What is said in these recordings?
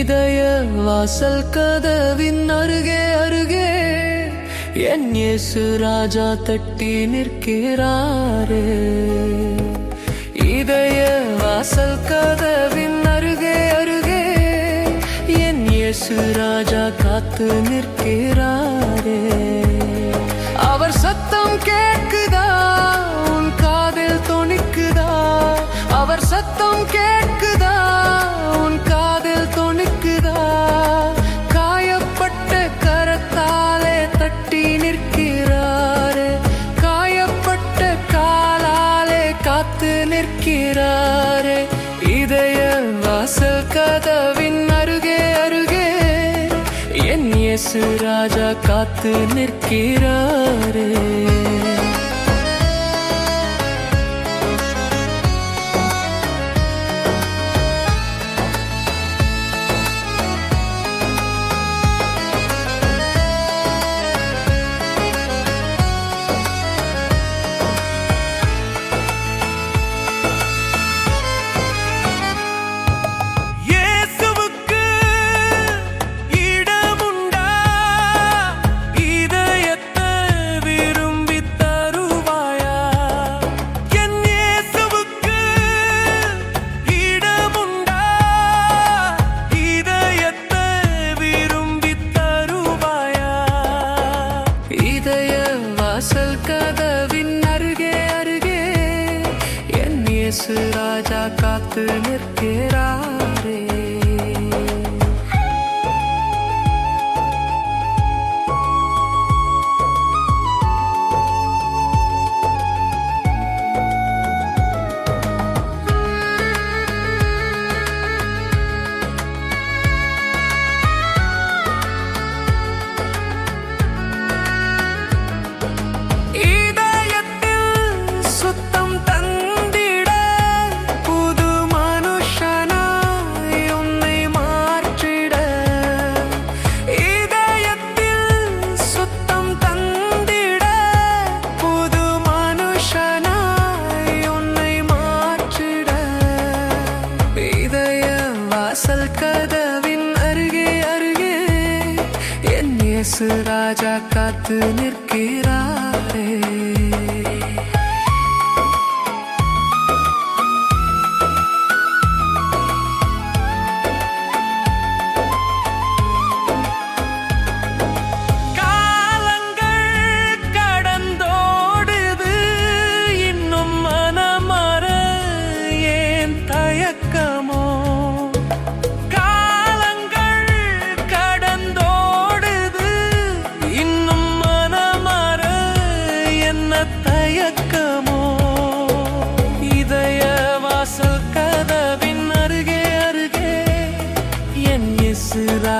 இதய வாசல் கதவின் அருகே அருகே என் இயேசு ராஜா தட்டி நிற்கிறாரே. இதய வாசல் கதவின் அருகே அருகே என் இயேசு ராஜா காத்து நிற்கிறார். சத்தம் கேட்குதா உன் காதில் தொனிக்குதா காயப்பட்ட கரத்தாலே தட்டி நிற்கிறாரே. காயப்பட்ட காலாலே காத்து நிற்கிறாரே. இதய வாசல் கதவின் அருகே அருகே. என் இயேசு ராஜா காத்து நிற்கிறாரே. இயேசு ராஜா காத்து நிற்கிறாரே. வாசல் கதவின் அருகே அருகே. என் இயேசு ராஜா காத்து நிற்கிறார்.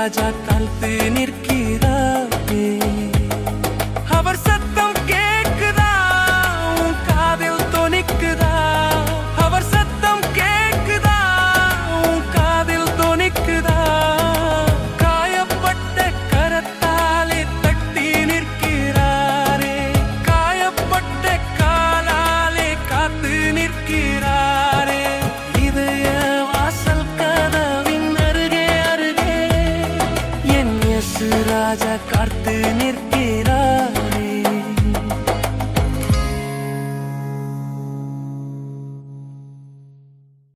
ராஜா காத்து நிற்கிறாரே நிற்கிறார்.